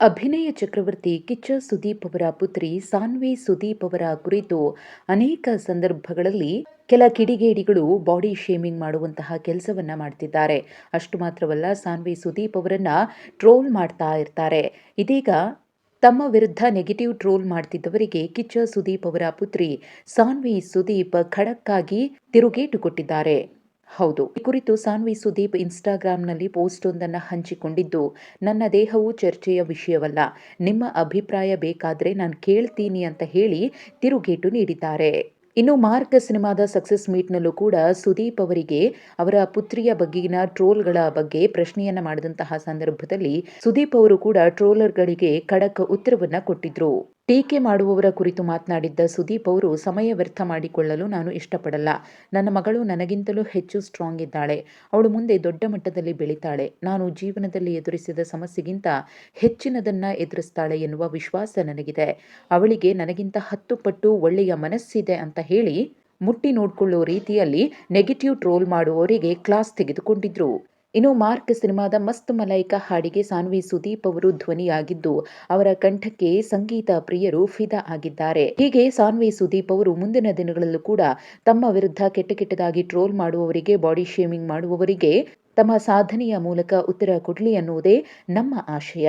ಅಭಿನಯ ಚಕ್ರವರ್ತಿ ಕಿಚ್ಚ ಸುದೀಪ್ ಅವರ ಪುತ್ರಿ ಸಾನ್ವಿ ಸುದೀಪ್ ಅವರ ಕುರಿತು ಅನೇಕ ಸಂದರ್ಭಗಳಲ್ಲಿ ಕೆಲ ಕಿಡಿಗೇಡಿಗಳು ಬಾಡಿ ಶೇಮಿಂಗ್ ಮಾಡುವಂತಹ ಕೆಲಸವನ್ನ ಮಾಡ್ತಿದ್ದಾರೆ. ಅಷ್ಟು ಮಾತ್ರವಲ್ಲ, ಸಾನ್ವಿ ಸುದೀಪ್ ಅವರನ್ನ ಟ್ರೋಲ್ ಮಾಡ್ತಾ ಇರ್ತಾರೆ. ಇದೀಗ ತಮ್ಮ ವಿರುದ್ಧ ನೆಗೆಟಿವ್ ಟ್ರೋಲ್ ಮಾಡ್ತಿದ್ದವರಿಗೆ ಕಿಚ್ಚ ಸುದೀಪ್ ಅವರ ಪುತ್ರಿ ಸಾನ್ವಿ ಸುದೀಪ್ ಖಡಕ್ಕಾಗಿ ತಿರುಗೇಟು ಕೊಟ್ಟಿದ್ದಾರೆ. ಹೌದು. ಈ ಕುರಿತು ಸಾನ್ವಿ ಸುದೀಪ್ ಇನ್ಸ್ಟಾಗ್ರಾಂನಲ್ಲಿ ಪೋಸ್ಟ್ ಒಂದನ್ನು ಹಂಚಿಕೊಂಡಿದ್ದು, ನನ್ನ ದೇಹವು ಚರ್ಚೆಯ ವಿಷಯವಲ್ಲ. ನಿಮ್ಮ ಅಭಿಪ್ರಾಯ ಬೇಕಾದರೆ ನಾನು ಕೇಳ್ತೀನಿ ಅಂತ ಹೇಳಿ ತಿರುಗೇಟು ನೀಡಿದ್ದಾರೆ. ಇನ್ನು ಮಾರ್ಕ್ ಸಿನಿಮಾದ ಸಕ್ಸಸ್ ಮೀಟ್ನಲ್ಲೂ ಕೂಡ ಸುದೀಪ್ ಅವರಿಗೆ, ಅವರ ಪುತ್ರಿಯ ಬಗ್ಗೆಗಿನ ಟ್ರೋಲ್ಗಳ ಬಗ್ಗೆ ಪ್ರಶ್ನೆಯನ್ನ ಮಾಡಿದಂತಹ ಸಂದರ್ಭದಲ್ಲಿ ಸುದೀಪ್ ಅವರು ಕೂಡ ಟ್ರೋಲರ್ಗಳಿಗೆ ಖಡಕ್ ಉತ್ತರವನ್ನ ಕೊಟ್ಟಿದ್ರು. ಟೀಕೆ ಮಾಡುವವರ ಕುರಿತು ಮಾತನಾಡಿದ್ದ ಸುದೀಪ್ ಅವರು, ಸಮಯ ವ್ಯರ್ಥ ಮಾಡಿಕೊಳ್ಳಲು ನಾನು ಇಷ್ಟಪಡಲ್ಲ. ನನ್ನ ಮಗಳು ನನಗಿಂತಲೂ ಹೆಚ್ಚು ಸ್ಟ್ರಾಂಗ್ ಇದ್ದಾಳೆ. ಅವಳು ಮುಂದೆ ದೊಡ್ಡ ಮಟ್ಟದಲ್ಲಿ ಬೆಳೀತಾಳೆ. ನಾನು ಜೀವನದಲ್ಲಿ ಎದುರಿಸಿದ ಸಮಸ್ಯೆಗಿಂತ ಹೆಚ್ಚಿನದನ್ನ ಎದುರಿಸ್ತಾಳೆ ಎನ್ನುವ ವಿಶ್ವಾಸ ನನಗಿದೆ. ಅವಳಿಗೆ ನನಗಿಂತ ಹತ್ತು ಪಟ್ಟು ಒಳ್ಳೆಯ ಮನಸ್ಸಿದೆ ಅಂತ ಹೇಳಿ ಮುಟ್ಟಿ ನೋಡ್ಕೊಳ್ಳೋ ರೀತಿಯಲ್ಲಿ ನೆಗೆಟಿವ್ ಟ್ರೋಲ್ ಮಾಡುವವರಿಗೆ ಕ್ಲಾಸ್ ತೆಗೆದುಕೊಂಡಿದ್ರು. ಇನ್ನು ಮಾರ್ಕ್ ಸಿನಿಮಾದ ಮಸ್ತ್ ಮಲೈಕ ಹಾಡಿಗೆ ಸಾನ್ವಿ ಸುದೀಪ್ ಅವರು ಧ್ವನಿಯಾಗಿದ್ದು, ಅವರ ಕಂಠಕ್ಕೆ ಸಂಗೀತ ಪ್ರಿಯರು ಫಿದಾ ಆಗಿದ್ದಾರೆ. ಹೀಗೆ ಸಾನ್ವಿ ಸುದೀಪ್ ಅವರು ಮುಂದಿನ ದಿನಗಳಲ್ಲೂ ಕೂಡ ತಮ್ಮ ವಿರುದ್ಧ ಕೆಟ್ಟ ಕೆಟ್ಟದಾಗಿ ಟ್ರೋಲ್ ಮಾಡುವವರಿಗೆ, ಬಾಡಿ ಶೇಮಿಂಗ್ ಮಾಡುವವರಿಗೆ ತಮ್ಮ ಸಾಧನೆಯ ಮೂಲಕ ಉತ್ತರ ಕೊಡಲಿ ಅನ್ನುವುದೇ ನಮ್ಮ ಆಶಯ.